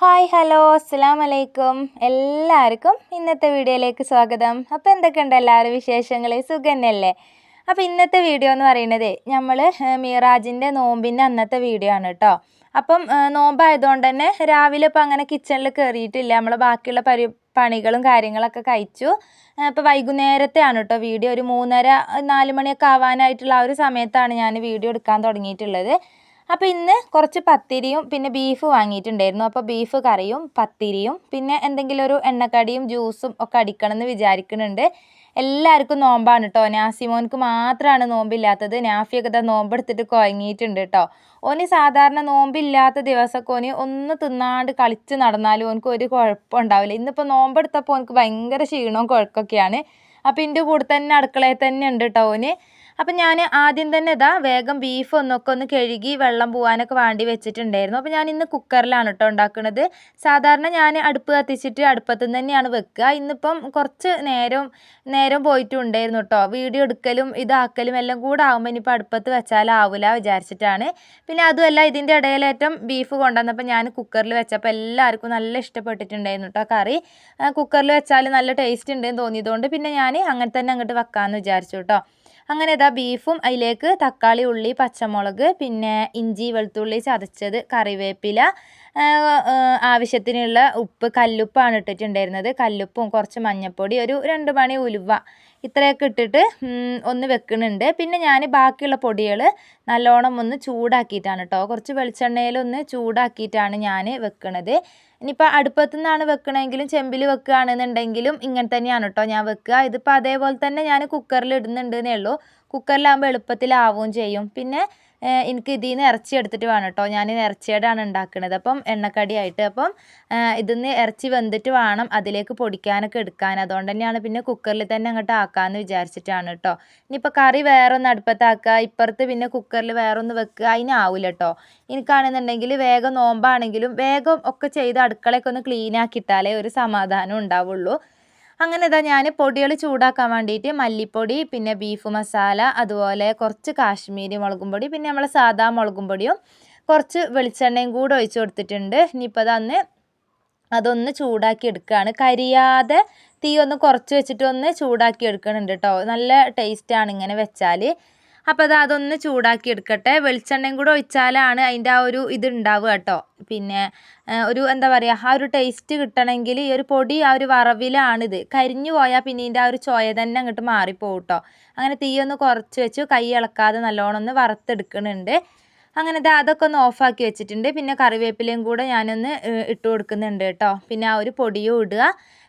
Hi hello അസ്സാം വലൈക്കും എല്ലാവർക്കും ഇന്നത്തെ വീഡിയോയിലേക്ക് സ്വാഗതം. അപ്പോൾ എന്തൊക്കെയുണ്ട് എല്ലാവരും വിശേഷങ്ങൾ? സുഖം തന്നെയല്ലേ അപ്പോൾ ഇന്നത്തെ വീഡിയോ എന്ന് പറയുന്നത് നമ്മൾ മീറാജിന്റെ നോമ്പിന്റെ അന്നത്തെ വീഡിയോ ആണ് കേട്ടോ അപ്പം നോമ്പായതുകൊണ്ട് തന്നെ രാവിലെ ഇപ്പോൾ അങ്ങനെ കിച്ചണിൽ കയറിയിട്ടില്ല നമ്മൾ ബാക്കിയുള്ള പരി പണികളും കാര്യങ്ങളൊക്കെ കഴിച്ചു. ഇപ്പോൾ വൈകുന്നേരത്തെ ആണ് കേട്ടോ വീഡിയോ. ഒരു മൂന്നര നാല് മണിയൊക്കെ ആവാനായിട്ടുള്ള ആ ഒരു സമയത്താണ് ഞാൻ വീഡിയോ എടുക്കാൻ തുടങ്ങിയിട്ടുള്ളത്. അപ്പോൾ ഇന്ന് കുറച്ച് പത്തിരിയും പിന്നെ ബീഫ് വാങ്ങിയിട്ടുണ്ടായിരുന്നു. അപ്പോൾ ബീഫ് കറിയും പത്തിരിയും പിന്നെ എന്തെങ്കിലും ഒരു എണ്ണക്കടിയും ജ്യൂസും ഒക്കെ അടിക്കണം എന്ന് വിചാരിക്കുന്നുണ്ട്. എല്ലാവർക്കും നോമ്പാണ് കേട്ടോ നാസിമോൻക്ക് മാത്രമാണ് നോമ്പില്ലാത്തത്. നാഫിയൊക്കെ ഇതാ നോമ്പെടുത്തിട്ട് കുഴങ്ങിയിട്ടുണ്ട് കേട്ടോ ഓന് സാധാരണ നോമ്പില്ലാത്ത ദിവസമൊക്കെ ഓന് ഒന്ന് തിന്നാണ്ട് കളിച്ച് നടന്നാലും ഓനക്ക് ഒരു കുഴപ്പം ഉണ്ടാവില്ല. ഇന്നിപ്പോൾ നോമ്പെടുത്തപ്പോൾ ഓനക്ക് ഭയങ്കര ക്ഷീണവും കുഴക്കമൊക്കെയാണ് അപ്പോൾ എന്റെ കൂടെ തന്നെ അടുക്കളയിൽ തന്നെ ഉണ്ട് കേട്ടോ ഓന്. അപ്പം ഞാൻ ആദ്യം തന്നെ ഇതാ വേഗം ബീഫ് ഒന്നൊക്കെ ഒന്ന് കഴുകി വെള്ളം പോകാനൊക്കെ വേണ്ടി വെച്ചിട്ടുണ്ടായിരുന്നു. അപ്പോൾ ഞാൻ ഇന്ന് കുക്കറിലാണ് കേട്ടോ ഉണ്ടാക്കുന്നത്. സാധാരണ ഞാൻ അടുപ്പ് കത്തിച്ചിട്ട് അടുപ്പത്ത് തന്നെയാണ് വെക്കുക. ഇന്നിപ്പം കുറച്ച് നേരം നേരം പോയിട്ടുണ്ടായിരുന്നു കേട്ടോ വീഡിയോ എടുക്കലും ഇതാക്കലും എല്ലാം കൂടെ ആകുമ്പോൾ ഇനിയിപ്പോൾ അടുപ്പത്ത് വെച്ചാലാവില്ല വിചാരിച്ചിട്ടാണ്. പിന്നെ അതുമല്ല ഇതിന്റെ ഇടയിലേറ്റം ബീഫ് കൊണ്ടുവന്നപ്പോൾ ഞാൻ കുക്കറിൽ വെച്ചപ്പോൾ എല്ലാവർക്കും നല്ല ഇഷ്ടപ്പെട്ടിട്ടുണ്ടായിരുന്നു കേട്ടോ കറി. കുക്കറിൽ വെച്ചാൽ നല്ല ടേസ്റ്റ് ഉണ്ടെന്ന് തോന്നിയതുകൊണ്ട് പിന്നെ ഞാൻ അങ്ങനെ തന്നെ അങ്ങോട്ട് വെക്കാമെന്ന് വിചാരിച്ചു കേട്ടോ അങ്ങനെ ഇതാ ബീഫും അതിലേക്ക് തക്കാളി ഉള്ളി പച്ചമുളക് പിന്നെ ഇഞ്ചി വെളുത്തുള്ളി ചതച്ചത് കറിവേപ്പില ആവശ്യത്തിനുള്ള ഉപ്പ് കല്ലുപ്പാണ് ഇട്ടിട്ടുണ്ടായിരുന്നത്. കല്ലുപ്പും കുറച്ച് മഞ്ഞൾപ്പൊടി ഒരു രണ്ട് മണി ഉലുവ ഇത്രയൊക്കെ ഇട്ടിട്ട് ഒന്ന് വെക്കുന്നുണ്ട്. പിന്നെ ഞാൻ ബാക്കിയുള്ള പൊടികൾ നല്ലോണം ഒന്ന് ചൂടാക്കിയിട്ടാണ് കേട്ടോ കുറച്ച് വെളിച്ചെണ്ണയിലൊന്ന് ചൂടാക്കിയിട്ടാണ് ഞാൻ വെക്കണത്. ഇനിയിപ്പോൾ അടുപ്പത്തു നിന്നാണ് വെക്കണമെങ്കിലും ചെമ്പിൽ വെക്കുകയാണെന്നുണ്ടെങ്കിലും ഇങ്ങനെ തന്നെയാണ് കേട്ടോ ഞാൻ വെക്കുക. ഇതിപ്പോൾ അതേപോലെ തന്നെ ഞാൻ കുക്കറിൽ ഇടുന്നുണ്ടെന്നേ ഉള്ളൂ. കുക്കറിലാകുമ്പോൾ എളുപ്പത്തിലാവുകയും ചെയ്യും. പിന്നെ എനിക്ക് ഇതിൽ നിന്ന് ഇറച്ചി എടുത്തിട്ട് വേണം കേട്ടോ ഞാൻ ഇറച്ചിയുടെയാണ് ഉണ്ടാക്കുന്നത് അപ്പം എണ്ണക്കടിയായിട്ട് അപ്പം ഇതിൽ നിന്ന് ഇറച്ചി വെന്തിട്ട് വേണം അതിലേക്ക് പൊടിക്കാനൊക്കെ എടുക്കാൻ. അതുകൊണ്ട് തന്നെയാണ് പിന്നെ കുക്കറിൽ തന്നെ അങ്ങോട്ട് ആക്കാമെന്ന് വിചാരിച്ചിട്ടാണ് കേട്ടോ ഇനിയിപ്പോൾ കറി വേറൊന്ന് അടുപ്പത്താക്കുക ഇപ്പുറത്ത് പിന്നെ കുക്കറിൽ വേറൊന്ന് വെക്കുക അതിനാവില്ല കേട്ടോ എനിക്കാണെന്നുണ്ടെങ്കിൽ വേഗം നോമ്പാണെങ്കിലും വേഗം ഒക്കെ ചെയ്ത് അടുക്കളയൊക്കെ ഒന്ന് ക്ലീൻ ആക്കിയിട്ടാലേ ഒരു സമാധാനം ഉണ്ടാവുള്ളൂ. അങ്ങനെ ഇതാ ഞാൻ പൊടികൾ ചൂടാക്കാൻ വേണ്ടിയിട്ട് മല്ലിപ്പൊടി പിന്നെ ബീഫ് മസാല അതുപോലെ കുറച്ച് കാശ്മീരി മുളകും പൊടി പിന്നെ നമ്മളെ സാധാ മുളകും പൊടിയും കുറച്ച് വെളിച്ചെണ്ണയും കൂടെ ഒഴിച്ച് കൊടുത്തിട്ടുണ്ട്. ഇനിയിപ്പോൾ അതന്ന് അതൊന്ന് ചൂടാക്കി എടുക്കുകയാണ് കരിയാതെ തീ ഒന്ന് കുറച്ച് വെച്ചിട്ട് ഒന്ന് ചൂടാക്കി എടുക്കുന്നുണ്ട് കേട്ടോ നല്ല ടേസ്റ്റാണ് ഇങ്ങനെ വെച്ചാൽ അപ്പോൾ അത് അതൊന്ന് ചൂടാക്കി എടുക്കട്ടെ. വെളിച്ചെണ്ണയും കൂടെ ഒഴിച്ചാലാണ് അതിന്റെ ആ ഒരു ഇത് ഉണ്ടാവുക കേട്ടോ. പിന്നെ ഒരു എന്താ പറയുക ആ ഒരു ടേസ്റ്റ് കിട്ടണമെങ്കിൽ ഈ ഒരു പൊടി ആ ഒരു വറവിലാണിത്. കരിഞ്ഞു പോയാൽ പിന്നെ ഇതിന്റെ ആ ഒരു ചോയ തന്നെ അങ്ങോട്ട് മാറിപ്പോകും കേട്ടോ. അങ്ങനെ തീ ഒന്ന് കുറച്ച് വെച്ച്. കൈ ഇളക്കാതെ നല്ലോണം ഒന്ന് വറുത്തെടുക്കുന്നുണ്ട്. അങ്ങനെ അതൊക്കെ ഒന്ന് ഓഫാക്കി വെച്ചിട്ടുണ്ട്. പിന്നെ കറിവേപ്പിലയും കൂടെ ഞാനൊന്ന് ഇട്ട് കൊടുക്കുന്നുണ്ട് കേട്ടോ. പിന്നെ ആ ഒരു പൊടിയും ഇടുക.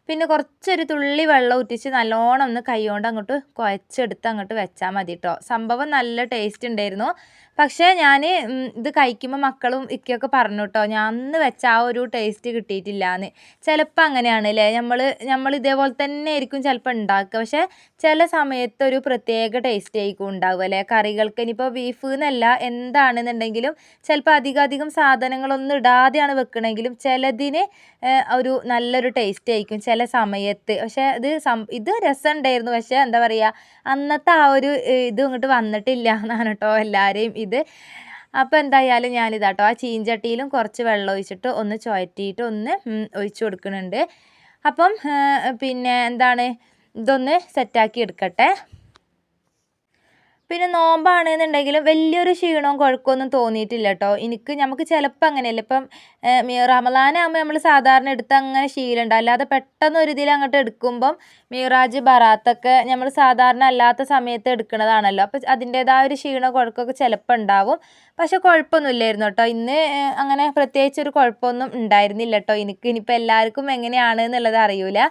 പിന്നെ കുറച്ചൊരു തുള്ളി വെള്ളം ഊറ്റിച്ച് നല്ലോണം ഒന്ന് കൈകൊണ്ട് അങ്ങോട്ട് കുഴച്ചെടുത്ത് അങ്ങോട്ട് വെച്ചാൽ മതി കേട്ടോ സംഭവം നല്ല ടേസ്റ്റ് ഉണ്ടായിരുന്നു. പക്ഷേ ഞാൻ ഇത് കഴിക്കുമ്പോൾ മക്കളും ഇക്കൊക്കെ പറഞ്ഞു കേട്ടോ ഞാൻ അന്ന് വെച്ച ആ ഒരു ടേസ്റ്റ് കിട്ടിയിട്ടില്ല എന്ന് ചിലപ്പോൾ അങ്ങനെയാണ് അല്ലേ നമ്മൾ നമ്മൾ ഇതേപോലെ തന്നെ ആയിരിക്കും ചിലപ്പോൾ ഉണ്ടാക്കുക പക്ഷേ ചില സമയത്ത് ഒരു പ്രത്യേക ടേസ്റ്റ് ആയിരിക്കും ഉണ്ടാവുക അല്ലേ കറികൾക്ക് ഇനിയിപ്പോൾ ബീഫ് എന്നല്ല എന്താണെന്നുണ്ടെങ്കിലും ചിലപ്പോൾ അധികം അധികം സാധനങ്ങളൊന്നും ഇടാതെയാണ് വെക്കണമെങ്കിലും ചിലതിന് ഒരു നല്ലൊരു ടേസ്റ്റ് ആയിരിക്കും ചില സമയത്ത്. പക്ഷേ ഇത് സം ഇത് രസമുണ്ടായിരുന്നു പക്ഷേ എന്താ പറയുക അന്നത്തെ ആ ഒരു ഇത് ഇങ്ങോട്ട് വന്നിട്ടില്ല എന്നാണ് കേട്ടോ എല്ലാവരെയും ഇത് അപ്പോൾ എന്തായാലും ഞാനിതാട്ടോ ആ ചീഞ്ചട്ടിയിലും കുറച്ച് വെള്ളം ഒഴിച്ചിട്ട് ഒന്ന് ചുഴറ്റിയിട്ട് ഒന്ന് ഒഴിച്ചു കൊടുക്കുന്നുണ്ട്. അപ്പം പിന്നെ എന്താണ്? ഇതൊന്ന് സെറ്റാക്കി എടുക്കട്ടെ. പിന്നെ നോമ്പാണെന്നുണ്ടെങ്കിലും വലിയൊരു ക്ഷീണവും കുഴക്കമൊന്നും തോന്നിയിട്ടില്ല കേട്ടോ എനിക്ക് നമുക്ക് ചിലപ്പോൾ അങ്ങനെയല്ല. ഇപ്പം റമലാനാകുമ്പോൾ നമ്മൾ സാധാരണ എടുത്ത് അങ്ങനെ ശീലമുണ്ട്. അല്ലാതെ പെട്ടെന്ന് ഒരു ഇതിൽ അങ്ങോട്ട് എടുക്കുമ്പം മീറാജ് ബറാത്തൊക്കെ നമ്മൾ സാധാരണ അല്ലാത്ത സമയത്ത് എടുക്കുന്നതാണല്ലോ അപ്പോൾ അതിന്റേതായ ഒരു ക്ഷീണവും കുഴക്കമൊക്കെ ചിലപ്പോൾ ഉണ്ടാവും. പക്ഷെ കുഴപ്പമൊന്നുമില്ലായിരുന്നു കേട്ടോ. ഇന്ന് അങ്ങനെ പ്രത്യേകിച്ച് ഒരു കുഴപ്പമൊന്നും ഉണ്ടായിരുന്നില്ല കേട്ടോ. എനിക്ക് ഇനിയിപ്പോൾ എല്ലാവർക്കും എങ്ങനെയാണ് എന്നുള്ളത് അറിയില്ല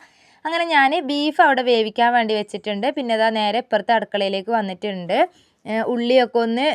അങ്ങനെ ഞാൻ ബീഫ് അവിടെ വേവിക്കാൻ വേണ്ടി വെച്ചിട്ടുണ്ട്. പിന്നെ അതാ നേരെ ഇപ്പുറത്തെ അടുക്കളയിലേക്ക് വന്നിട്ടുണ്ട്. ഉള്ളിയൊക്കെ ഒന്ന്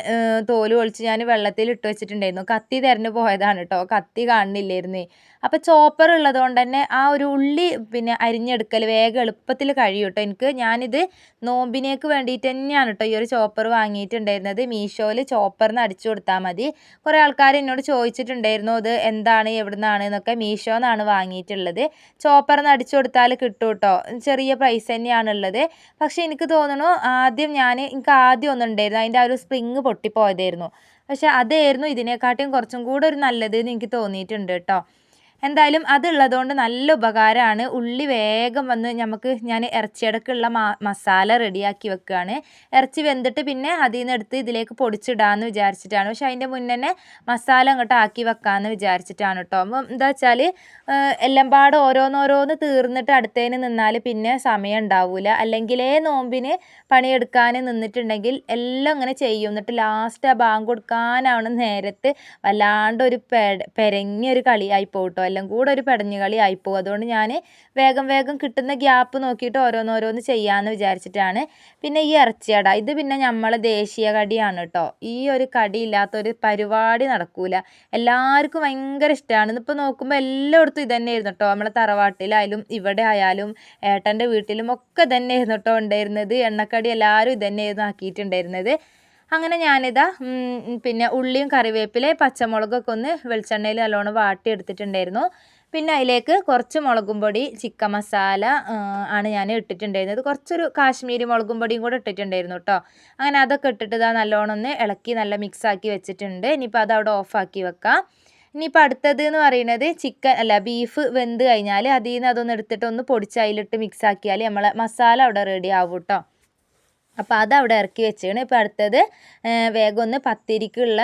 തോൽ ഒളിച്ച് ഞാൻ വെള്ളത്തിൽ ഇട്ട് വെച്ചിട്ടുണ്ടായിരുന്നു. കത്തി തിരഞ്ഞു പോയതാണ് കേട്ടോ കത്തി കാണുന്നില്ലായിരുന്നേ. അപ്പോൾ ചോപ്പർ ഉള്ളത് കൊണ്ട് തന്നെ ആ ഒരു ഉള്ളി പിന്നെ അരിഞ്ഞെടുക്കൽ വേഗം എളുപ്പത്തിൽ കഴിയും കേട്ടോ എനിക്ക് ഞാനിത് നോമ്പിനേക്ക് വേണ്ടിയിട്ട് തന്നെയാണ് കേട്ടോ ഈ ഒരു ചോപ്പർ വാങ്ങിയിട്ടുണ്ടായിരുന്നത്. മീഷോയിൽ ചോപ്പറിന് അടിച്ചു കൊടുത്താൽ മതി. കുറേ ആൾക്കാർ എന്നോട് ചോദിച്ചിട്ടുണ്ടായിരുന്നു അത് എന്താണ്? എവിടെ നിന്നാണ് എന്നൊക്കെ മീഷോ എന്നാണ് വാങ്ങിയിട്ടുള്ളത്. ചോപ്പറിന് അടിച്ചു കൊടുത്താൽ കിട്ടും കേട്ടോ ചെറിയ പ്രൈസ് തന്നെയാണുള്ളത് പക്ഷേ എനിക്ക് തോന്നുന്നു ആദ്യം ഞാൻ എനിക്ക് ആദ്യം ഒന്നുണ്ടായിരുന്നു അതിന്റെ ആ ഒരു സ്പ്രിങ് പൊട്ടിപ്പോയതായിരുന്നു. പക്ഷേ അതായിരുന്നു ഇതിനെക്കാട്ടിയും കുറച്ചും കൂടെ ഒരു നല്ലത് എന്ന് എനിക്ക് തോന്നിയിട്ടുണ്ട് കേട്ടോ എന്തായാലും അതുള്ളതുകൊണ്ട് നല്ല ഉപകാരമാണ്. ഉള്ളി വേഗം വന്ന് നമുക്ക് ഞാൻ ഇറച്ചിയടക്കുള്ള മസാല റെഡിയാക്കി വെക്കുകയാണ് ഇറച്ചി വെന്തിട്ട് പിന്നെ അതിൽ നിന്ന് എടുത്ത് ഇതിലേക്ക് പൊടിച്ചിടാമെന്ന് വിചാരിച്ചിട്ടാണ്. പക്ഷെ അതിന്റെ മുന്നേ തന്നെ മസാല അങ്ങോട്ട് ആക്കി വെക്കാമെന്ന് വിചാരിച്ചിട്ടാണ് കേട്ടോ അപ്പം എന്താ വെച്ചാൽ എല്ലാം പാട് ഓരോന്നോരോന്ന് തീർന്നിട്ട് അടുത്തതിന് നിന്നാൽ പിന്നെ സമയം ഉണ്ടാവില്ല അല്ലെങ്കിലേ നോമ്പിന് പണിയെടുക്കാൻ നിന്നിട്ടുണ്ടെങ്കിൽ എല്ലാം ഇങ്ങനെ ചെയ്യും. എന്നിട്ട് ലാസ്റ്റ് ആ ബാങ്ക് കൊടുക്കാനാവണം നേരത്ത് വല്ലാണ്ട് ഒരു പെരങ്ങിയൊരു കളിയായി പോകട്ടോ എല്ലാം കൂടെ ഒരു പെടഞ്ഞു കളി ആയിപ്പോവും. അതുകൊണ്ട് ഞാൻ വേഗം വേഗം കിട്ടുന്ന ഗ്യാപ്പ് നോക്കിയിട്ട് ഓരോന്നോരോന്ന് ചെയ്യാമെന്ന് വിചാരിച്ചിട്ടാണ്. പിന്നെ ഈ ഇറച്ചിയട ഇത് പിന്നെ നമ്മളെ ദേശീയ കടിയാണ് കേട്ടോ ഈ ഒരു കടി ഇല്ലാത്തൊരു പരിപാടി നടക്കൂല. എല്ലാവർക്കും ഭയങ്കര ഇഷ്ടമാണ് ഇന്നിപ്പോൾ നോക്കുമ്പോൾ എല്ലായിടത്തും ഇത് തന്നെയായിരുന്നു കേട്ടോ നമ്മളെ തറവാട്ടിലായാലും ഇവിടെ ആയാലും ഏട്ടന്റെ വീട്ടിലും ഒക്കെ തന്നെയായിരുന്നു കേട്ടോ ഉണ്ടായിരുന്നത്. എണ്ണക്കടി എല്ലാവരും ഇത് തന്നെയായിരുന്നു ആക്കിയിട്ടുണ്ടായിരുന്നത്. അങ്ങനെ ഞാനിതാ പിന്നെ ഉള്ളിയും കറിവേപ്പിലയും പച്ചമുളകൊക്കെ ഒന്ന് വെളിച്ചെണ്ണയിൽ നല്ലോണം വാട്ടി എടുത്തിട്ടുണ്ടായിരുന്നു പിന്നെ അതിലേക്ക് കുറച്ച് മുളകും പൊടി ചിക്കൻ മസാല ആണ് ഞാൻ ഇട്ടിട്ടുണ്ടായിരുന്നത്. കുറച്ചൊരു കാശ്മീരി മുളകും പൊടിയും കൂടെ ഇട്ടിട്ടുണ്ടായിരുന്നു കേട്ടോ അങ്ങനെ അതൊക്കെ ഇട്ടിട്ട് ഇതാ നല്ലോണം ഒന്ന് ഇളക്കി നല്ല മിക്സ് ആക്കി വെച്ചിട്ടുണ്ട്. ഇനിയിപ്പോൾ അത് അവിടെ ഓഫാക്കി വെക്കാം. ഇനിയിപ്പോൾ അടുത്തത് എന്ന് പറയുന്നത് ചിക്കൻ അല്ല ബീഫ് വെന്ത് കഴിഞ്ഞാൽ അതിൽ നിന്ന് അതൊന്ന് എടുത്തിട്ട് ഒന്ന് പൊടിച്ച് അതിലിട്ട് മിക്സ് ആക്കിയാൽ നമ്മളെ മസാല അവിടെ റെഡി ആവും കേട്ടോ അപ്പോൾ അത് അവിടെ ഇറക്കി വെച്ചാണ് ഇപ്പോൾ അടുത്തത് വേഗം ഒന്ന് പത്തിരിക്കുള്ള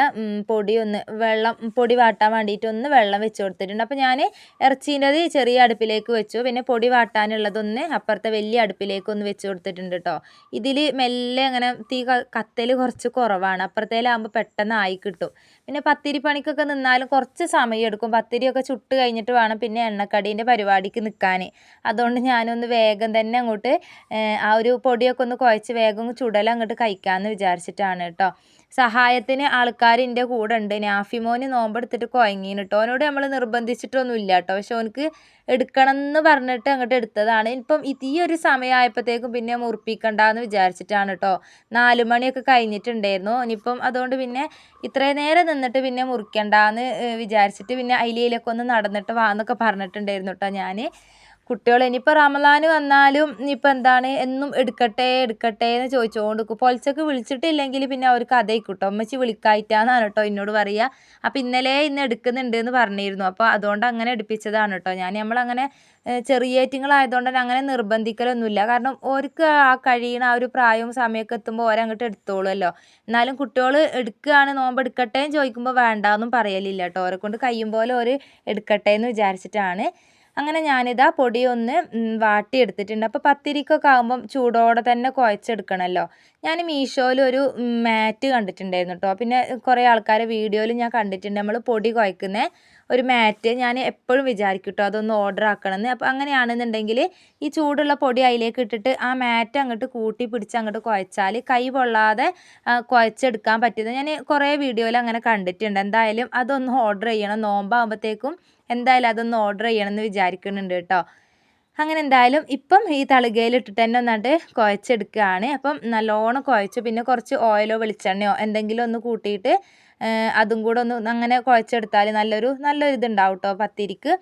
പൊടി ഒന്ന് വെള്ളം പൊടി വാട്ടാൻ വേണ്ടിയിട്ട് ഒന്ന് വെള്ളം വെച്ച് കൊടുത്തിട്ടുണ്ട്. അപ്പോൾ ഞാൻ ഇറച്ചീന്റെത് ചെറിയ അടുപ്പിലേക്ക് വെച്ചു. പിന്നെ പൊടി വാട്ടാനുള്ളതൊന്ന് അപ്പുറത്തെ വലിയ അടുപ്പിലേക്ക് ഒന്ന് വെച്ച് കൊടുത്തിട്ടുണ്ട് കേട്ടോ ഇതിൽ മെല്ലെ അങ്ങനെ തീ കത്തൽ കുറച്ച് കുറവാണ്. അപ്പുറത്തേലാകുമ്പോൾ പെട്ടെന്ന് ആയി കിട്ടും. പിന്നെ പത്തിരി പണിക്കൊക്കെ നിന്നാലും കുറച്ച് സമയം എടുക്കും. പത്തിരിയൊക്കെ ചുട്ട് കഴിഞ്ഞിട്ട് വേണം പിന്നെ എണ്ണക്കടീന്റെ പരിപാടിക്ക് നിൽക്കാൻ. അതുകൊണ്ട് ഞാനൊന്ന് വേഗം തന്നെ അങ്ങോട്ട് ആ ഒരു പൊടിയൊക്കെ ഒന്ന് കുഴച്ച് വേഗം ചുടലങ്ങോട്ട് കഴിക്കാമെന്ന് വിചാരിച്ചിട്ടാണ് കേട്ടോ. സഹായത്തിന് ആൾക്കാർ എന്റെ കൂടെ ഉണ്ട് നാഫിമോന് നോമ്പെടുത്തിട്ട് കുഴങ്ങീന് കേട്ടോ അവനോട് നമ്മൾ നിർബന്ധിച്ചിട്ടൊന്നും ഇല്ല കേട്ടോ പക്ഷെ അവനക്ക് എടുക്കണം എന്ന് പറഞ്ഞിട്ട് അങ്ങോട്ട് എടുത്തതാണ്. ഇപ്പം ഈ ഒരു സമയമായപ്പോഴത്തേക്കും പിന്നെ മുറിപ്പിക്കണ്ടെന്ന് വിചാരിച്ചിട്ടാണ് കേട്ടോ നാല് മണിയൊക്കെ കഴിഞ്ഞിട്ടുണ്ടായിരുന്നു. ഇനിയിപ്പം അതുകൊണ്ട് പിന്നെ ഇത്രയും നേരം നിന്നിട്ട് പിന്നെ മുറിക്കണ്ടെന്ന് വിചാരിച്ചിട്ട് പിന്നെ അതിലേലൊക്കെ ഒന്ന് നടന്നിട്ട് വാന്നൊക്കെ പറഞ്ഞിട്ടുണ്ടായിരുന്നു കേട്ടോ ഞാൻ കുട്ടികൾ ഇനിയിപ്പോൾ റമദാൻ വന്നാലും ഇനിയിപ്പോൾ എന്താണ് എന്നും എടുക്കട്ടെ എടുക്കട്ടെ എന്ന് ചോദിച്ചുകൊണ്ട് പൊലച്ചക്ക് വിളിച്ചിട്ടില്ലെങ്കിൽ പിന്നെ അവർക്ക് അതേക്കും കേട്ടോ അമ്മച്ചി വിളിക്കായിട്ടാന്നാണ് കേട്ടോ എന്നോട് പറയുക അപ്പോൾ ഇന്നലെ ഇന്ന് എടുക്കുന്നുണ്ട് എന്ന് പറഞ്ഞിരുന്നു. അപ്പോൾ അതുകൊണ്ട് അങ്ങനെ എടുപ്പിച്ചതാണ് കേട്ടോ ഞാൻ നമ്മളങ്ങനെ ചെറിയേറ്റങ്ങളായതുകൊണ്ട് തന്നെ അങ്ങനെ നിർബന്ധിക്കലൊന്നുമില്ല. കാരണം ഓർക്ക് ആ കഴിയണ ആ ഒരു പ്രായവും സമയമൊക്കെ എത്തുമ്പോൾ ഓരങ്ങോട്ട് എടുത്തോളുമല്ലോ എന്നാലും കുട്ടികൾ എടുക്കുകയാണ് നോമ്പ് എടുക്കട്ടെ എന്ന് ചോദിക്കുമ്പോൾ വേണ്ടാന്നും പറയലില്ല കേട്ടോ ഓരെ കൊണ്ട് കഴിയും പോലെ ഒരു എടുക്കട്ടെ എന്ന് വിചാരിച്ചിട്ടാണ്. അങ്ങനെ ഞാനിതാ പൊടി ഒന്ന് വാട്ടിയെടുത്തിട്ടുണ്ട്. അപ്പോൾ പത്തിരിക്കൊക്കെ ആകുമ്പം ചൂടോടെ തന്നെ കുഴച്ചെടുക്കണമല്ലോ ഞാൻ മീഷോയിൽ ഒരു മാറ്റ് കണ്ടിട്ടുണ്ടായിരുന്നു കേട്ടോ പിന്നെ കുറേ ആൾക്കാരെ വീഡിയോയിൽ ഞാൻ കണ്ടിട്ടുണ്ട്. നമ്മൾ പൊടി കുഴക്കുന്ന. ഒരു മാറ്റ് ഞാൻ എപ്പോഴും വിചാരിക്കും കേട്ടോ അതൊന്ന് ഓർഡർ ആക്കണമെന്ന്. അപ്പോൾ അങ്ങനെയാണെന്നുണ്ടെങ്കിൽ ഈ ചൂടുള്ള പൊടി അതിലേക്ക് ഇട്ടിട്ട് ആ മാറ്റ് അങ്ങോട്ട് കൂട്ടി പിടിച്ച് അങ്ങോട്ട് കുഴച്ചാൽ കൈ പൊള്ളാതെ കുഴച്ചെടുക്കാൻ പറ്റുന്നത് ഞാൻ കുറേ വീഡിയോയിൽ അങ്ങനെ കണ്ടിട്ടുണ്ട്. എന്തായാലും അതൊന്ന് ഓർഡർ ചെയ്യണം. നോമ്പാകുമ്പോഴത്തേക്കും എന്തായാലും അതൊന്ന് ഓർഡർ ചെയ്യണമെന്ന് വിചാരിക്കുന്നുണ്ട് കേട്ടോ. അങ്ങനെ എന്തായാലും ഇപ്പം ഈ തളികയിലിട്ടിട്ട് തന്നെ ഒന്നായിട്ട് കുഴച്ചെടുക്കുകയാണ്. അപ്പം നല്ലോണം കുഴച്ച്. പിന്നെ കുറച്ച് ഓയിലോ വെളിച്ചെണ്ണയോ എന്തെങ്കിലും ഒന്ന് കൂട്ടിയിട്ട് അതും കൂടെ ഒന്ന് അങ്ങനെ കുഴച്ചെടുത്താൽ നല്ലൊരു നല്ലൊരു ഇതുണ്ടാവും കേട്ടോ പത്തിരിക്ക്.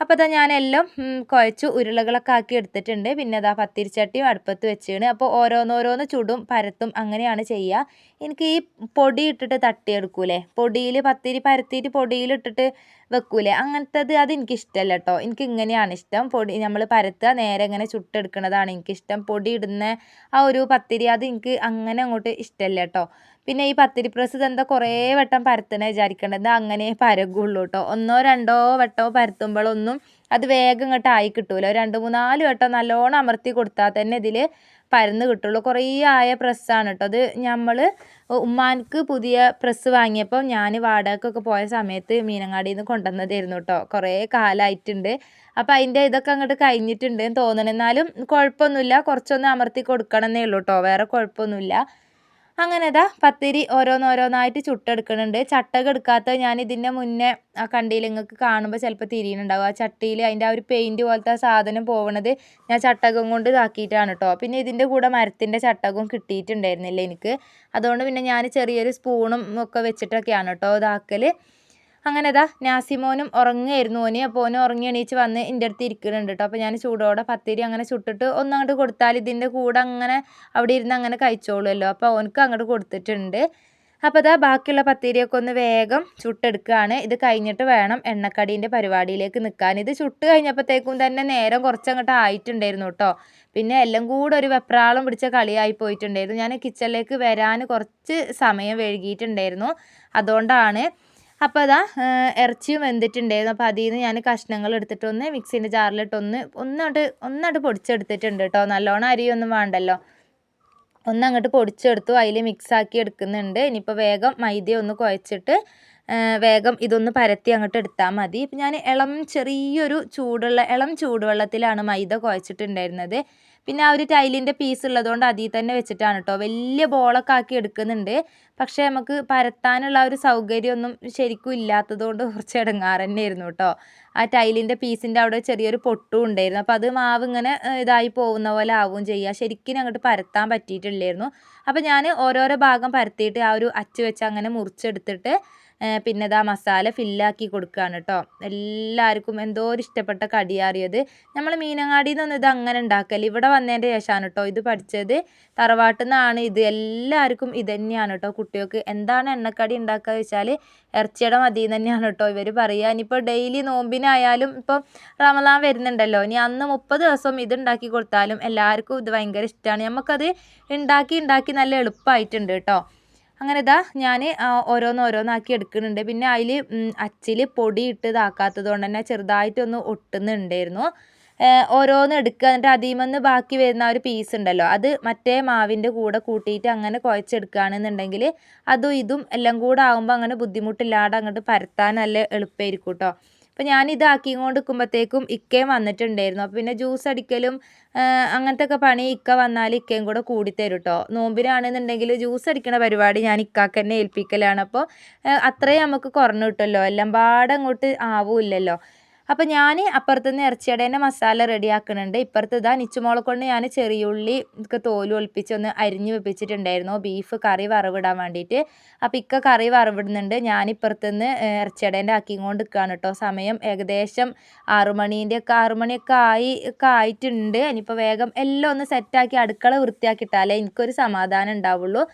അപ്പോൾ അതാ ഞാനെല്ലാം കുഴച്ച് ഉരുളകളൊക്കെ ആക്കി എടുത്തിട്ടുണ്ട്. പിന്നെ അതാ പത്തിരിച്ചട്ടിയും അടുപ്പത്ത് വെച്ചാണ്. അപ്പോൾ ഓരോന്നോരോന്ന് ചുടും പരത്തും അങ്ങനെയാണ് ചെയ്യുക എനിക്ക് ഈ പൊടി ഇട്ടിട്ട് തട്ടിയെടുക്കൂലേ? പൊടിയിൽ പത്തിരി പരത്തിയിട്ട് പൊടിയിലിട്ടിട്ട് വെക്കൂലേ? അങ്ങനത്തത് അത് എനിക്ക് ഇഷ്ടമല്ല കേട്ടോ എനിക്ക് ഇങ്ങനെയാണ് ഇഷ്ടം. പൊടി നമ്മൾ പരത്തുക നേരെ ഇങ്ങനെ ചുട്ടെടുക്കുന്നതാണ് എനിക്കിഷ്ടം. പൊടി ഇടുന്ന ആ ഒരു പത്തിരി അത് എനിക്ക് അങ്ങനെ അങ്ങോട്ട് ഇഷ്ടമല്ല കേട്ടോ പിന്നെ ഈ പത്തിരി പ്രസ് എന്താ കുറേ വട്ടം പരത്തണ വിചാരിക്കേണ്ടത് അങ്ങനെ പരകുള്ളൂ കേട്ടോ ഒന്നോ രണ്ടോ വട്ടമോ പരത്തുമ്പോഴൊന്നും അത് വേഗം ഇങ്ങോട്ട് ആയി കിട്ടൂല. രണ്ട് മൂന്നാൽ വട്ടം നല്ലോണം അമർത്തി കൊടുത്താൽ തന്നെ ഇതിൽ പരന്ന് കിട്ടുള്ളൂ. കുറേ ആയ പ്രസ്സാണ് കേട്ടോ അത് നമ്മൾ ഉമ്മാൻക്ക് പുതിയ പ്രസ് വാങ്ങിയപ്പോൾ ഞാൻ വാടകയ്ക്കൊക്കെ പോയ സമയത്ത് മീനങ്ങാടിയിൽ നിന്ന് കൊണ്ടുവന്നതായിരുന്നു കേട്ടോ കുറേ കാലമായിട്ടുണ്ട് അപ്പോൾ അതിന്റെ ഇതൊക്കെ അങ്ങോട്ട് കഴിഞ്ഞിട്ടുണ്ട് തോന്നണം. എന്നാലും കുഴപ്പമൊന്നുമില്ല. കുറച്ചൊന്ന് അമർത്തി കൊടുക്കണം എന്നേ ഉള്ളൂ കേട്ടോ വേറെ കുഴപ്പമൊന്നുമില്ല. അങ്ങനെ ഇതാ പത്തിരി ഓരോന്നോരോന്നായിട്ട് ചുട്ടെടുക്കുന്നുണ്ട് ചട്ടക എടുക്കാത്ത ഞാൻ ഇതിന്റെ മുന്നേ ആ കണ്ടിയിൽ നിങ്ങൾക്ക് കാണുമ്പോൾ ചിലപ്പോൾ തിരിയുന്നുണ്ടാവും. ആ ചട്ടിയിൽ അതിന്റെ ആ ഒരു പെയിന്റ് പോലത്തെ സാധനം പോകണത് ഞാൻ ചട്ടകം കൊണ്ട് ഇതാക്കിയിട്ടാണ് കേട്ടോ പിന്നെ ഇതിന്റെ കൂടെ മരത്തിന്റെ ചട്ടകവും കിട്ടിയിട്ടുണ്ടായിരുന്നില്ല എനിക്ക്. അതുകൊണ്ട് പിന്നെ ഞാൻ ചെറിയൊരു സ്പൂണും ഒക്കെ വെച്ചിട്ടൊക്കെയാണ് കേട്ടോ ഇതാക്കൽ അങ്ങനെ ഇതാ നാസിമോനും ഉറങ്ങുമായിരുന്നു ഓന് അപ്പോൾ ഓന് ഉറങ്ങി എണീച്ച് വന്ന് എന്റെ അടുത്ത് ഇരിക്കുന്നുണ്ട് കേട്ടോ അപ്പോൾ ഞാൻ ചൂടോടെ പത്തിരി അങ്ങനെ ചുട്ടിട്ട് ഒന്ന് അങ്ങോട്ട് കൊടുത്താൽ ഇതിന്റെ കൂടെ അങ്ങനെ അവിടെ ഇരുന്ന് അങ്ങനെ കഴിച്ചോളുമല്ലോ. അപ്പോൾ ഓനക്ക് അങ്ങോട്ട് കൊടുത്തിട്ടുണ്ട്. അപ്പോൾ അതാ ബാക്കിയുള്ള പത്തിരിയൊക്കെ ഒന്ന് വേഗം ചുട്ടെടുക്കുകയാണ്. ഇത് കഴിഞ്ഞിട്ട് വേണം എണ്ണക്കടീന്റെ പരിപാടിയിലേക്ക് നിൽക്കാൻ. ഇത് ചുട്ട് കഴിഞ്ഞപ്പോഴത്തേക്കും തന്നെ നേരം കുറച്ചങ്ങോട്ട് ആയിട്ടുണ്ടായിരുന്നു കേട്ടോ പിന്നെ എല്ലാം കൂടെ ഒരു വെപ്രാളം പിടിച്ച കളിയായി പോയിട്ടുണ്ടായിരുന്നു. ഞാൻ കിച്ചണിലേക്ക് വരാൻ കുറച്ച് സമയം വൈകിയിട്ടുണ്ടായിരുന്നു. അതുകൊണ്ടാണ് അപ്പോൾ അതാ ഇറച്ചിയും വെന്തിട്ടുണ്ടായിരുന്നു. അപ്പോൾ അതിൽ നിന്ന് ഞാൻ കഷ്ണങ്ങൾ എടുത്തിട്ടൊന്ന് മിക്സിന്റെ ജാറിലിട്ടൊന്ന് ഒന്നോട്ട് ഒന്നോട്ട് പൊടിച്ചെടുത്തിട്ടുണ്ട് കേട്ടോ നല്ലോണം അരിയൊന്നും വേണ്ടല്ലോ. ഒന്നങ്ങോട്ട് പൊടിച്ചെടുത്തു. അതിൽ മിക്സാക്കി എടുക്കുന്നുണ്ട്. ഇനിയിപ്പോൾ വേഗം മൈദ ഒന്ന് കുഴച്ചിട്ട് വേഗം ഇതൊന്ന് പരത്തി അങ്ങോട്ട് എടുത്താൽ മതി. ഇപ്പം ഞാൻ ഇളം ചെറിയൊരു ചൂടുള്ള ഇളം ചൂടുവെള്ളത്തിലാണ് മൈദ കുഴച്ചിട്ടുണ്ടായിരുന്നത്. പിന്നെ ആ ഒരു ടൈലിന്റെ പീസ് ഉള്ളതുകൊണ്ട് അതിൽ തന്നെ വെച്ചിട്ടാണ് കേട്ടോ. വലിയ ബോളൊക്കെ ആക്കി എടുക്കുന്നുണ്ട്. പക്ഷേ നമുക്ക് പരത്താനുള്ള ഒരു സൗകര്യമൊന്നും ശരിക്കും ഇല്ലാത്തതുകൊണ്ട് കുറച്ച് ഇടങ്ങാറ് തന്നെയായിരുന്നു കേട്ടോ. ആ ടൈലിന്റെ പീസിന്റെ അവിടെ ചെറിയൊരു പൊട്ടും ഉണ്ടായിരുന്നു. അപ്പോൾ അത് മാവ് ഇങ്ങനെ ഇതായി പോകുന്ന പോലെ ആവുകയും ചെയ്യുക ശരിക്കും അങ്ങോട്ട് പരത്താൻ പറ്റിയിട്ടില്ലായിരുന്നു. അപ്പോൾ ഞാൻ ഓരോരോ ഭാഗം പരത്തിയിട്ട് ആ ഒരു അച്ച് വെച്ച് അങ്ങനെ മുറിച്ചെടുത്തിട്ട് പിന്നെ ഇതാ മസാല ഫില്ലാക്കി കൊടുക്കുകയാണ് കേട്ടോ എല്ലാവർക്കും എന്തോ ഒരു ഇഷ്ടപ്പെട്ട കടിയാറിയത്. നമ്മൾ മീനങ്ങാടിയിൽ നിന്നൊന്നും ഇത് അങ്ങനെ ഉണ്ടാക്കൽ ഇവിടെ വന്നതിന്റെ ശേഷമാണ് കേട്ടോ ഇത് പഠിച്ചത്. തറവാട്ടിൽ നിന്നാണ് ഇത്. എല്ലാവർക്കും ഇത് തന്നെയാണ് കേട്ടോ കുട്ടികൾക്ക് എന്താണ് എണ്ണക്കടി ഉണ്ടാക്കുക വെച്ചാൽ ഇറച്ചിയുടെ മതി തന്നെയാണ് കേട്ടോ ഇവർ പറയുക ഇനിയിപ്പോൾ ഡെയിലി നോമ്പിനായാലും ഇപ്പം റമദാൻ വരുന്നുണ്ടല്ലോ. ഇനി അന്ന് മുപ്പത് ദിവസം ഇത് ഉണ്ടാക്കി കൊടുത്താലും എല്ലാവർക്കും ഇത് ഭയങ്കര ഇഷ്ടമാണ് നമുക്കത് ഉണ്ടാക്കി ഉണ്ടാക്കി നല്ല എളുപ്പമായിട്ടുണ്ട് കേട്ടോ അങ്ങനെ ഇതാ ഞാൻ ഓരോന്നോരോന്നാക്കി എടുക്കുന്നുണ്ട്. പിന്നെ അതിൽ അച്ചിൽ പൊടി ഇട്ട് ഇതാക്കാത്തത് കൊണ്ട് തന്നെ ചെറുതായിട്ടൊന്ന് ഒട്ടുന്നുണ്ടായിരുന്നു. ഓരോന്ന് എടുക്കുക. എന്നിട്ട് അതിൽ നിന്ന് ബാക്കി വരുന്ന ഒരു പീസ് ഉണ്ടല്ലോ അത് മറ്റേ മാവിന്റെ കൂടെ കൂട്ടിയിട്ട് അങ്ങനെ കുഴച്ചെടുക്കുകയാണെന്നുണ്ടെങ്കിൽ അതും ഇതും എല്ലാം കൂടെ ആകുമ്പോൾ അങ്ങനെ ബുദ്ധിമുട്ടില്ലാതെ അങ്ങോട്ട് പരത്താൻ നല്ല എളുപ്പമായിരിക്കും കേട്ടോ അപ്പോൾ ഞാൻ ഇതാക്കിക്കൊണ്ട് നിൽക്കുമ്പോഴത്തേക്കും ഇക്കയും വന്നിട്ടുണ്ടായിരുന്നു. അപ്പോൾ പിന്നെ ജ്യൂസ് അടിക്കലും അങ്ങനത്തെ ഒക്കെ പണി ഇക്ക വന്നാൽ ഇക്കയും കൂടെ കൂടിത്തരും കേട്ടോ നോമ്പിനാണെന്നുണ്ടെങ്കിൽ ജ്യൂസ് അടിക്കണ പരിപാടി ഞാൻ ഇക്കാക്ക് തന്നെ ഏൽപ്പിക്കലാണ്. അപ്പോൾ അത്രയും നമുക്ക് കുറഞ്ഞു കിട്ടുമല്ലോ. എല്ലാം പാടെ അങ്ങോട്ട് ആവില്ലല്ലോ. അപ്പോൾ ഞാൻ അപ്പുറത്തുനിന്ന് ഇറച്ചിയടേന്റെ മസാല റെഡിയാക്കുന്നുണ്ട് ഇപ്പുറത്ത് ഇതാ നിച്ചുമോളെ കൊണ്ട് ഞാൻ ചെറിയുള്ളി ഒക്കെ തോൽ ഒളിപ്പിച്ച് ഒന്ന് അരിഞ്ഞ് വെപ്പിച്ചിട്ടുണ്ടായിരുന്നു. ബീഫ് കറി വറവിടാൻ വേണ്ടിയിട്ട്. അപ്പോൾ ഇക്ക കറി വറവിടുന്നുണ്ട്. ഞാൻ ഇപ്പുറത്തുനിന്ന് ഇറച്ചിയടേന്റെ ആക്കിക്കൊണ്ട് നിൽക്കുകയാണ് കേട്ടോ സമയം ഏകദേശം ആറുമണീന്റെ ഒക്കെ ആറുമണിയൊക്കെ ആയി ഒക്കെ ആയിട്ടുണ്ട്. ഇനിയിപ്പോൾ വേഗം എല്ലാം ഒന്ന് സെറ്റാക്കി അടുക്കള വൃത്തിയാക്കിയിട്ടാലേ എനിക്കൊരു സമാധാനം ഉണ്ടാവുള്ളൂ.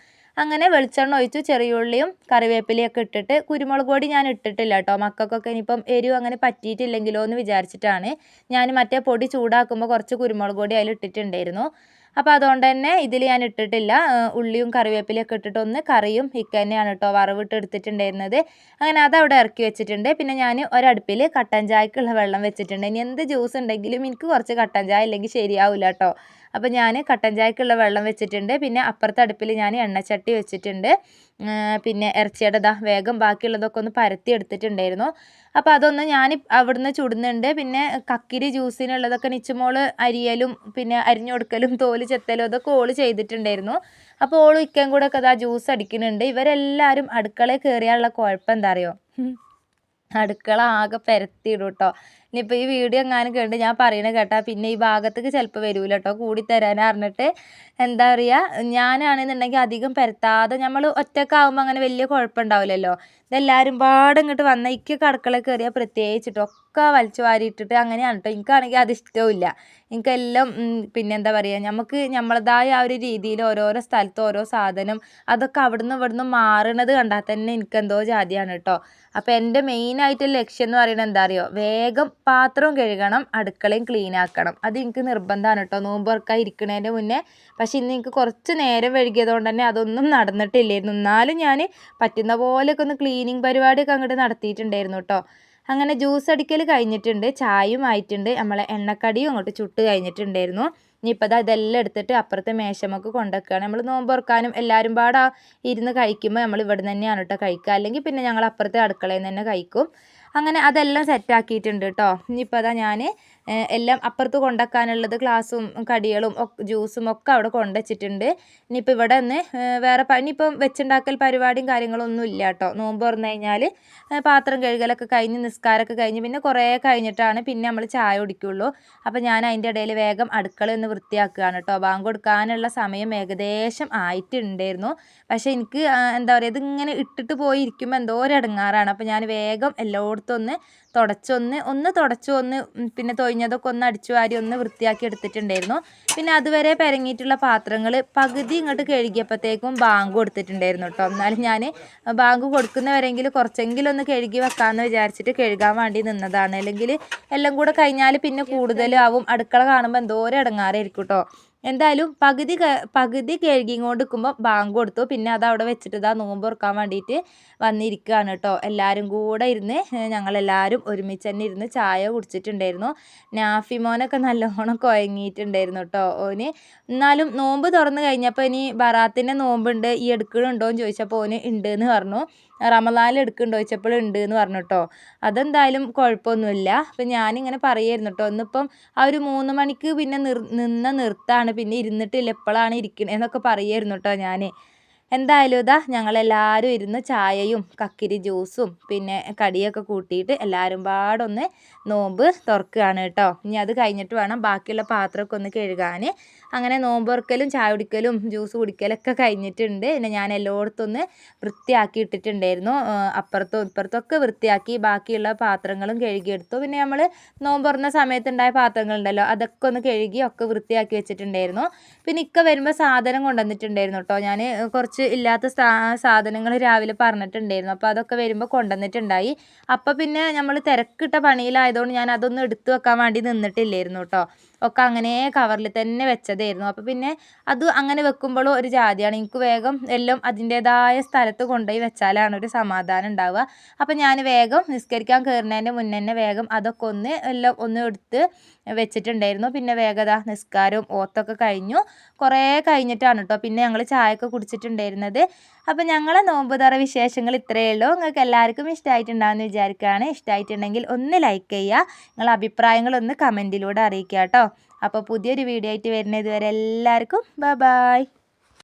അങ്ങനെ വെളിച്ചെണ്ണ ഒഴിച്ചു ചെറിയുള്ളിയും കറിവേപ്പിലയൊക്കെ ഇട്ടിട്ട് കുരുമുളക് പൊടി ഞാൻ ഇട്ടിട്ടില്ല കേട്ടോ. മക്കൾക്കൊക്കെ ഇനിയിപ്പം എരിവ് അങ്ങനെ പറ്റിയിട്ടില്ലെങ്കിലോ എന്ന് വിചാരിച്ചിട്ടാണ്. ഞാൻ മറ്റേ പൊടി ചൂടാക്കുമ്പോൾ കുറച്ച് കുരുമുളക് പൊടി അതിൽ ഇട്ടിട്ടുണ്ടായിരുന്നു. അപ്പോൾ അതുകൊണ്ട് തന്നെ ഇതിൽ ഞാൻ ഇട്ടിട്ടില്ല. ഉള്ളിയും കറിവേപ്പിലയൊക്കെ ഇട്ടിട്ട് ഒന്ന് കറിയും ഇക്ക തന്നെയാണ് കേട്ടോ വറവിട്ട് എടുത്തിട്ടുണ്ടായിരുന്നത്. അങ്ങനെ അതവിടെ ഇറക്കി വെച്ചിട്ടുണ്ട്. പിന്നെ ഞാൻ ഒരടുപ്പിൽ കട്ടൻ ചായക്കുള്ള വെള്ളം വെച്ചിട്ടുണ്ട്. ഇനി എന്ത് ജ്യൂസ് ഉണ്ടെങ്കിലും എനിക്ക് കുറച്ച് കട്ടൻ ചായ ഇല്ലെങ്കിൽ ശരിയാവില്ല കേട്ടോ. അപ്പോൾ ഞാൻ കട്ടൻ ചായക്കുള്ള വെള്ളം വെച്ചിട്ടുണ്ട്. പിന്നെ അപ്പുറത്തെ അടുപ്പിൽ ഞാൻ എണ്ണച്ചട്ടി വെച്ചിട്ടുണ്ട്. പിന്നെ ഇറച്ചിയുടെ ദാ വേഗം ബാക്കിയുള്ളതൊക്കെ ഒന്ന് പരത്തി എടുത്തിട്ടുണ്ടായിരുന്നു. അപ്പോൾ അതൊന്ന് ഞാൻ അവിടുന്ന് ചുടുന്നുണ്ട്. പിന്നെ കക്കിരി ജ്യൂസിനുള്ളതൊക്കെ നിച്ചുമോൾ അരിയലും പിന്നെ അരിഞ്ഞു കൊടുക്കലും തോൽ ചെത്തലും അതൊക്കെ ഓൾ ചെയ്തിട്ടുണ്ടായിരുന്നു. അപ്പോൾ ഓൾ ഇക്കയും കൂടെ ഒക്കെ അതാ ജ്യൂസ് അടിക്കുന്നുണ്ട്. ഇവരെല്ലാവരും അടുക്കളയിൽ കയറിയാനുള്ള കുഴപ്പം എന്താ അറിയോ? അടുക്കള ആകെ പരത്തിയിടും കേട്ടോ ഇനിയിപ്പോൾ ഈ വീഡിയോ എങ്ങാനും കേട്ട് ഞാൻ പറയണ കേട്ടാൽ പിന്നെ ഈ ഭാഗത്തേക്ക് ചിലപ്പോൾ വരൂല കേട്ടോ കൂടി തരാൻ അറിഞ്ഞിട്ട് എന്താ പറയുക ഞാനാണെന്നുണ്ടെങ്കിൽ അധികം പരത്താതെ നമ്മൾ ഒറ്റക്കാവുമ്പോൾ അങ്ങനെ വലിയ കുഴപ്പമുണ്ടാവില്ലല്ലോ ഇതെല്ലാവരും പാടെ ഇങ്ങോട്ട് വന്ന ഇക്ക് കടക്കള കയറിയാൽ പ്രത്യേകിച്ചിട്ട് ഒക്കെ വലിച്ചു വാരിയിട്ടിട്ട് അങ്ങനെയാണ് കേട്ടോ എനിക്കാണെങ്കിൽ അത് ഇഷ്ടമില്ല എനിക്കെല്ലാം പിന്നെ എന്താ പറയുക നമുക്ക് നമ്മളതായ ആ ഒരു രീതിയിൽ ഓരോരോ സ്ഥലത്ത് ഓരോ സാധനം അതൊക്കെ അവിടുന്ന് ഇവിടുന്ന് മാറണത് കണ്ടാൽ തന്നെ എനിക്കെന്തോ ജാതിയാണ് കേട്ടോ അപ്പോൾ എന്റെ മെയിനായിട്ടുള്ള ലക്ഷ്യം എന്ന് പറയുന്നത് എന്താ അറിയോ വേഗം പാത്രവും കഴുകണം അടുക്കളയും ക്ലീൻ ആക്കണം. അത് എനിക്ക് നിർബന്ധമാണ് കേട്ടോ നോമ്പ് തുറക്കാൻ ഇരിക്കണതിന്റെ മുന്നേ. പക്ഷേ ഇന്ന് എനിക്ക് കുറച്ച് നേരം വൈകിയതുകൊണ്ട് തന്നെ അതൊന്നും നടന്നിട്ടില്ലായിരുന്നു. എന്നാലും ഞാൻ പറ്റുന്ന പോലെയൊക്കെ ഒന്ന് ക്ലീനിങ് പരിപാടിയൊക്കെ അങ്ങോട്ട് നടത്തിയിട്ടുണ്ടായിരുന്നു കേട്ടോ അങ്ങനെ ജ്യൂസ് അടിക്കൽ കഴിഞ്ഞിട്ടുണ്ട്. ചായയും ആയിട്ടുണ്ട്. നമ്മളെ എണ്ണക്കടിയും അങ്ങോട്ട് ചുട്ട് കഴിഞ്ഞിട്ടുണ്ടായിരുന്നു. ഇനിയിപ്പോൾ അത് ഇതെല്ലാം എടുത്തിട്ട് അപ്പുറത്തെ മേശമൊക്കെ കൊണ്ടുവയ്ക്കുകയാണ്. നമ്മൾ നോമ്പ് തുറക്കാനും എല്ലാവരും പാടെ. ഇരുന്ന് കഴിക്കുമ്പോൾ നമ്മൾ ഇവിടെ തന്നെയാണ് കേട്ടോ കഴിക്കുക. അല്ലെങ്കിൽ പിന്നെ ഞങ്ങൾ അപ്പുറത്തെ അടുക്കളയിൽ നിന്ന് തന്നെ കഴിക്കും. അങ്ങനെ അതെല്ലാം സെറ്റാക്കിയിട്ടുണ്ട് കേട്ടോ ഇനിയിപ്പോൾ അതാ ഞാൻ എല്ലാം അപ്പുറത്ത് കൊണ്ടുവയ്ക്കാനുള്ളത് ഗ്ലാസും കടികളും ജ്യൂസും ഒക്കെ അവിടെ കൊണ്ടുവച്ചിട്ടുണ്ട്. ഇനിയിപ്പോൾ ഇവിടെ നിന്ന് വേറെ ഇനിയിപ്പം വെച്ചുണ്ടാക്കൽ പരിപാടിയും കാര്യങ്ങളൊന്നും ഇല്ല കേട്ടോ നോമ്പ് തുറന്നു കഴിഞ്ഞാൽ പാത്രം കഴുകലൊക്കെ കഴിഞ്ഞ് നിസ്കാരമൊക്കെ കഴിഞ്ഞ് പിന്നെ കുറേ കഴിഞ്ഞിട്ടാണ് പിന്നെ നമ്മൾ ചായ കുടിക്കുള്ളൂ. അപ്പോൾ ഞാൻ അതിന്റെ ഇടയിൽ വേഗം അടുക്കള ഒന്ന് വൃത്തിയാക്കുകയാണ് കേട്ടോ ബാങ്ക് കൊടുക്കാനുള്ള സമയം ഏകദേശം ആയിട്ടുണ്ടായിരുന്നു. പക്ഷേ എനിക്ക് എന്താ പറയുക ഇതിങ്ങനെ ഇട്ടിട്ട് പോയി ഇരിക്കുമ്പോൾ എന്തോ ഒരു ഇടങ്ങാറാണ് അപ്പോൾ ഞാൻ വേഗം എല്ലായിടത്തും ഒന്ന് തുടച്ചൊന്ന് ഒന്ന് തുടച്ചു ഒന്ന് പിന്നെ തൊഴിഞ്ഞതൊക്കെ ഒന്ന് അടിച്ചു വാരി ഒന്ന് വൃത്തിയാക്കി എടുത്തിട്ടുണ്ടായിരുന്നു. പിന്നെ അതുവരെ പെരങ്ങിയിട്ടുള്ള പാത്രങ്ങൾ പകുതി ഇങ്ങോട്ട് കഴുകിയപ്പോഴത്തേക്കും ബാങ്ക് കൊടുത്തിട്ടുണ്ടായിരുന്നു കേട്ടോ എന്നാലും ഞാൻ ബാങ്ക് കൊടുക്കുന്നവരെങ്കിലും കുറച്ചെങ്കിലും ഒന്ന് കഴുകി വെക്കാമെന്ന് വിചാരിച്ചിട്ട് കഴുകാൻ വേണ്ടി നിന്നതാണ്. അല്ലെങ്കിൽ എല്ലാം കൂടെ കഴിഞ്ഞാൽ പിന്നെ കൂടുതലും ആവും അടുക്കള കാണുമ്പോൾ എന്തോരം ഇടങ്ങാറായിരിക്കും കേട്ടോ എന്തായാലും പകുതി പകുതി പകുതി കൊണ്ട് നിൽക്കുമ്പോൾ ബാങ്ക് കൊടുത്തു. പിന്നെ അത് അവിടെ വെച്ചിട്ട് ഇതാ നോമ്പ് തുറക്കാൻ വേണ്ടിയിട്ട് വന്നിരിക്കുകയാണ് കേട്ടോ. എല്ലാവരും കൂടെ ഇരുന്ന് ഞങ്ങളെല്ലാവരും ഒരുമിച്ച് തന്നെ ഇരുന്ന് ചായ കുടിച്ചിട്ടുണ്ടായിരുന്നു. നാഫിമോനൊക്കെ നല്ലോണം കുഴങ്ങിയിട്ടുണ്ടായിരുന്നു കേട്ടോ ഓന്. എന്നാലും നോമ്പ് തുറന്നു കഴിഞ്ഞപ്പോൾ ഇനി ബറാത്തിന്റെ നോമ്പുണ്ട് ഈ എടുക്കണുണ്ടോ എന്ന് ചോദിച്ചപ്പോൾ ഓന് ഉണ്ട് എന്ന് പറഞ്ഞു. റമദാനിൽ എടുക്കുന്നുണ്ടോ ചോദിച്ചപ്പോൾ ഉണ്ട് എന്ന് പറഞ്ഞു കേട്ടോ. അതെന്തായാലും കുഴപ്പമൊന്നുമില്ല. അപ്പം ഞാനിങ്ങനെ പറയായിരുന്നു കേട്ടോ. ഇന്നിപ്പം ആ ഒരു മൂന്ന് മണിക്ക് പിന്നെ നിർ നിന്ന നിർത്താണ്. പിന്നെ ഇരുന്നിട്ടില്ല. എപ്പോഴാണ് ഇരിക്കണേ എന്നൊക്കെ പറയായിരുന്നു കേട്ടോ ഞാൻ എന്തായാലും ഇതാ ഞങ്ങളെല്ലാവരും ഇരുന്ന് ചായയും കക്കിരി ജ്യൂസും പിന്നെ കടിയൊക്കെ കൂട്ടിയിട്ട് എല്ലാവരും പാടൊന്ന് നോമ്പ് തുറക്കുകയാണ് കേട്ടോ. ഇനി അത് കഴിഞ്ഞിട്ട് വേണം ബാക്കിയുള്ള പാത്രമൊക്കെ ഒന്ന് കഴുകാൻ. അങ്ങനെ നോമ്പ് തുറക്കലും ചായ കുടിക്കലും ജ്യൂസ് കുടിക്കലൊക്കെ കഴിഞ്ഞിട്ടുണ്ട്. പിന്നെ ഞാൻ എല്ലായിടത്തൊന്ന് വൃത്തിയാക്കി ഇട്ടിട്ടുണ്ടായിരുന്നു. അപ്പുറത്തും ഇപ്പുറത്തും ഒക്കെ വൃത്തിയാക്കി ബാക്കിയുള്ള പാത്രങ്ങളും കഴുകിയെടുത്തു. പിന്നെ നമ്മൾ നോമ്പ് തുറന്ന സമയത്തുണ്ടായ പാത്രങ്ങളുണ്ടല്ലോ അതൊക്കെ ഒന്ന് കഴുകി ഒക്കെ വൃത്തിയാക്കി വെച്ചിട്ടുണ്ടായിരുന്നു. പിന്നെ ഇക്ക വരുമ്പോൾ സാധനം കൊണ്ടുവന്നിട്ടുണ്ടായിരുന്നു കേട്ടോ. ഞാൻ കുറച്ച് ഇല്ലാത്ത സാധനങ്ങൾ രാവിലെ പറഞ്ഞിട്ടുണ്ടായിരുന്നു. അപ്പോൾ അതൊക്കെ വരുമ്പോൾ കൊണ്ടുവന്നിട്ടുണ്ടായി. അപ്പോൾ പിന്നെ നമ്മൾ തിരക്കിട്ട പണിയിലായതുകൊണ്ട് ഞാൻ അതൊന്നും എടുത്തു വെക്കാൻ വേണ്ടി നിന്നിട്ടില്ലായിരുന്നു കേട്ടോ ഒക്കെ അങ്ങനെ കവറിൽ തന്നെ വെച്ചതായിരുന്നു. അപ്പോൾ പിന്നെ അത് അങ്ങനെ വെക്കുമ്പോഴും ഒരു ജാതിയാണ്. എനിക്ക് വേഗം എല്ലാം അതിന്റേതായ സ്ഥലത്ത് കൊണ്ടുപോയി വെച്ചാലാണ് ഒരു സമാധാനം ഉണ്ടാവുക. അപ്പോൾ ഞാൻ വേഗം നിസ്കരിക്കാൻ കയറുന്നതിന്റെ മുന്നേ തന്നെ വേഗം അതൊക്കെ ഒന്ന് എല്ലാം ഒന്ന് എടുത്ത് വെച്ചിട്ടുണ്ടായിരുന്നു. പിന്നെ വേഗത നിസ്കാരവും ഓത്തൊക്കെ കഴിഞ്ഞു. കുറേ കഴിഞ്ഞിട്ടാണ് കേട്ടോ പിന്നെ ഞങ്ങൾ ചായയൊക്കെ കുടിച്ചിട്ടുണ്ടായിരുന്നത്. അപ്പോൾ ഞങ്ങളെ നോമ്പ് വിശേഷങ്ങൾ ഇത്രയേ ഉള്ളൂ. നിങ്ങൾക്ക് എല്ലാവർക്കും ഇഷ്ടമായിട്ടുണ്ടാകുമെന്ന് വിചാരിക്കുകയാണ്. ഇഷ്ടമായിട്ടുണ്ടെങ്കിൽ ഒന്ന് ലൈക്ക് ചെയ്യുക. നിങ്ങളെ അഭിപ്രായങ്ങളൊന്ന് കമന്റിലൂടെ അറിയിക്കുക കേട്ടോ. അപ്പോൾ പുതിയൊരു വീഡിയോ ആയിട്ട് വരുന്നത് വരെ എല്ലാവർക്കും ബൈ ബായ്